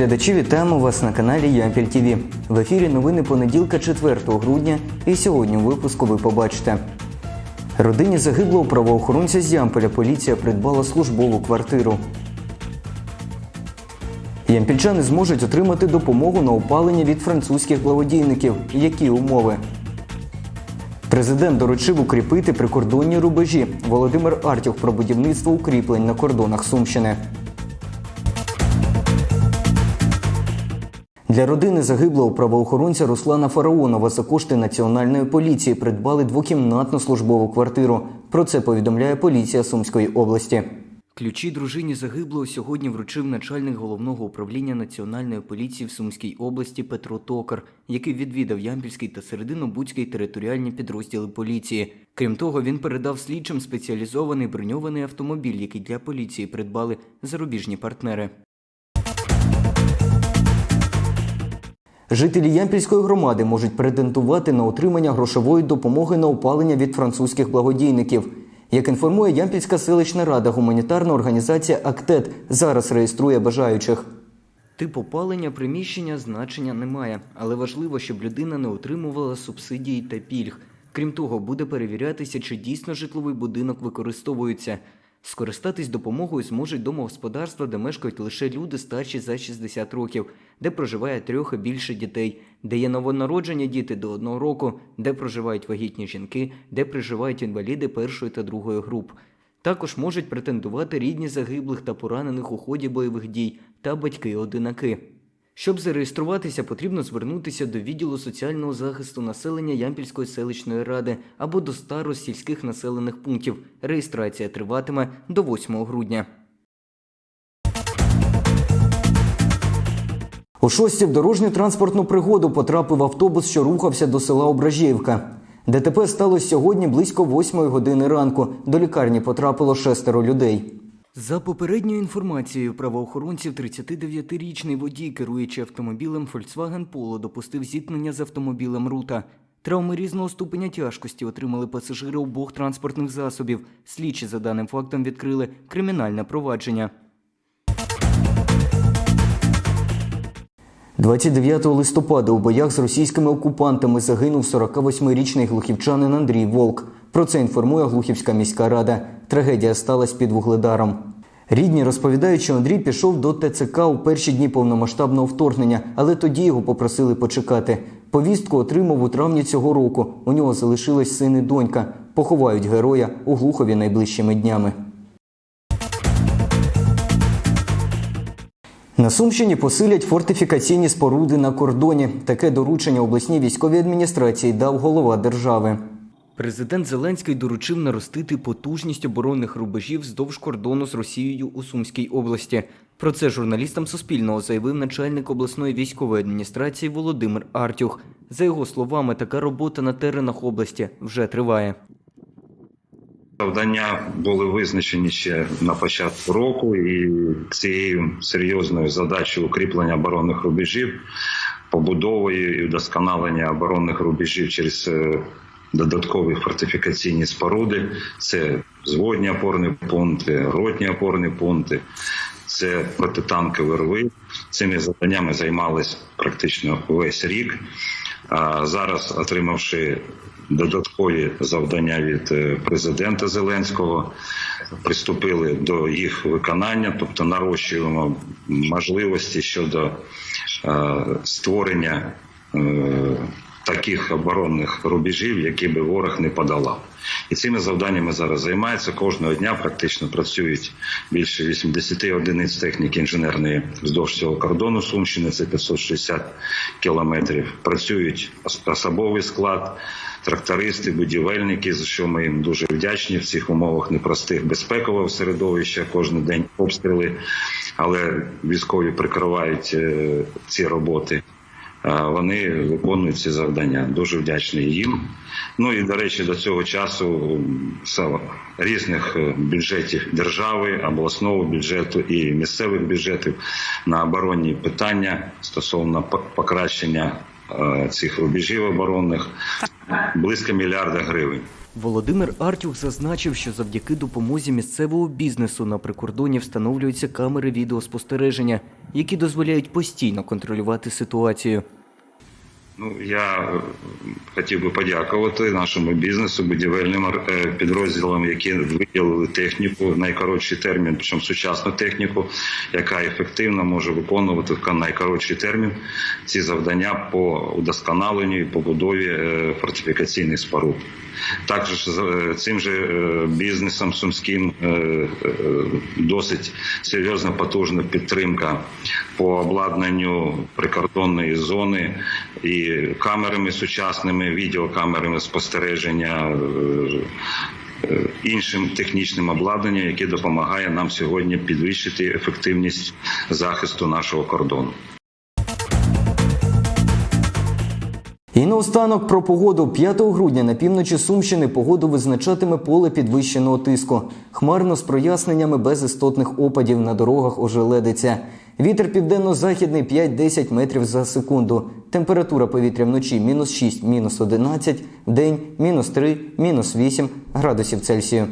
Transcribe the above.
глядачі, вітаємо вас на каналі Ямпіль ТВ. В ефірі новини понеділка 4 грудня. І сьогодні у випуску ви побачите. Родині загиблого правоохоронця з Ямполя поліція придбала службову квартиру. Ямпільчани зможуть отримати допомогу на опалення від французьких благодійників. Які умови? Президент доручив укріпити прикордонні рубежі. Володимир Артюх про будівництво укріплень на кордонах Сумщини. Для родини загиблого правоохоронця Руслана Фараонова за кошти національної поліції придбали двокімнатну службову квартиру. Про це повідомляє поліція Сумської області. Ключі дружині загиблого сьогодні вручив начальник головного управління національної поліції в Сумській області Петро Токар, який відвідав Ямпільський та Серединобудський територіальні підрозділи поліції. Крім того, він передав слідчим спеціалізований броньований автомобіль, який для поліції придбали зарубіжні партнери. Жителі Ямпільської громади можуть претендувати на отримання грошової допомоги на опалення від французьких благодійників. Як інформує Ямпільська селищна рада, гуманітарна організація Актет зараз реєструє бажаючих. Тип опалення приміщення значення немає, але важливо, щоб людина не отримувала субсидії та пільг. Крім того, буде перевірятися, чи дійсно житловий будинок використовується. Скористатись допомогою зможуть домогосподарства, де мешкають лише люди старші за 60 років, де проживає трьох і більше дітей, де є новонароджені діти до одного року, де проживають вагітні жінки, де проживають інваліди першої та другої груп. Також можуть претендувати рідні загиблих та поранених у ході бойових дій та батьки-одинаки. Щоб зареєструватися, потрібно звернутися до відділу соціального захисту населення Ямпільської селищної ради або до старост сільських населених пунктів. Реєстрація триватиме до 8 грудня. У шості в дорожню транспортну пригоду потрапив автобус, що рухався до села Ображіївка. ДТП сталося сьогодні близько 8 години ранку. До лікарні потрапило шестеро людей. За попередньою інформацією правоохоронців, 39-річний водій, керуючи автомобілем Volkswagen Polo, допустив зіткнення з автомобілем Рута. Травми різного ступеня тяжкості отримали пасажири обох транспортних засобів. Слідчі за даним фактом відкрили кримінальне провадження. 29 листопада у боях з російськими окупантами загинув 48-річний глухівчанин Андрій Волк. Про це інформує Глухівська міська рада. Трагедія сталася під вугледаром. Рідні розповідають, що Андрій пішов до ТЦК у перші дні повномасштабного вторгнення, але тоді його попросили почекати. Повістку отримав у травні цього року. У нього залишились син і донька. Поховають героя у Глухові найближчими днями. На Сумщині посилять фортифікаційні споруди на кордоні. Таке доручення обласній військовій адміністрації дав голова держави. Президент Зеленський доручив наростити потужність оборонних рубежів вздовж кордону з Росією у Сумській області. Про це журналістам Суспільного заявив начальник обласної військової адміністрації Володимир Артюх. За його словами, така робота на теренах області вже триває. Завдання були визначені ще на початку року, і цією серйозною задачею укріплення оборонних рубежів, побудовою і вдосконалення оборонних рубежів через е, додаткові фортифікаційні споруди. Це зводні опорні пункти, ротні опорні пункти, це протитанкові рви. Цими завданнями займалися практично весь рік. А зараз, отримавши додаткові завдання від е, президента Зеленського, приступили до їх виконання, тобто нарощуємо можливості щодо е, створення е, таких оборонних рубежів, які би ворог не подолав. І цими завданнями зараз займаються кожного дня. Практично працюють більше 80 одиниць техніки інженерної вздовж цього кордону Сумщини. Це 560 кілометрів. Працюють особовий склад, трактористи, будівельники, за що ми їм дуже вдячні в цих умовах непростих безпекового середовища. Кожен день обстріли, але військові прикривають е, ці роботи. Вони виконують ці завдання. Дуже вдячний їм. Ну і до речі, до цього часу різних е, бюджетів держави, обласного бюджету і місцевих бюджетів на оборонні питання стосовно по- покращення е, цих рубежів оборонних близько мільярда гривень. Володимир Артюх зазначив, що завдяки допомозі місцевого бізнесу на прикордоні встановлюються камери відеоспостереження, які дозволяють постійно контролювати ситуацію. Ну я е, хотів би подякувати нашому бізнесу, будівельним е, підрозділам, які виділили техніку в найкоротший термін, причому сучасну техніку, яка ефективно може виконувати в найкоротший термін ці завдання по удосконаленню і побудові е, фортифікаційних споруд. Також цим же бізнесом сумським досить серйозна потужна підтримка по обладнанню прикордонної зони і камерами сучасними, відеокамерами спостереження. е, е, Іншим технічним обладнанням, яке допомагає нам сьогодні підвищити ефективність захисту нашого кордону. І наостанок про погоду 5 грудня на півночі Сумщини погоду визначатиме поле підвищеного тиску. Хмарно з проясненнями без істотних опадів на дорогах ожеледиться. Вітер південно-західний 5-10 метрів за секунду. Температура повітря вночі мінус 6, мінус 11, День мінус 3, мінус 8 градусів Цельсію.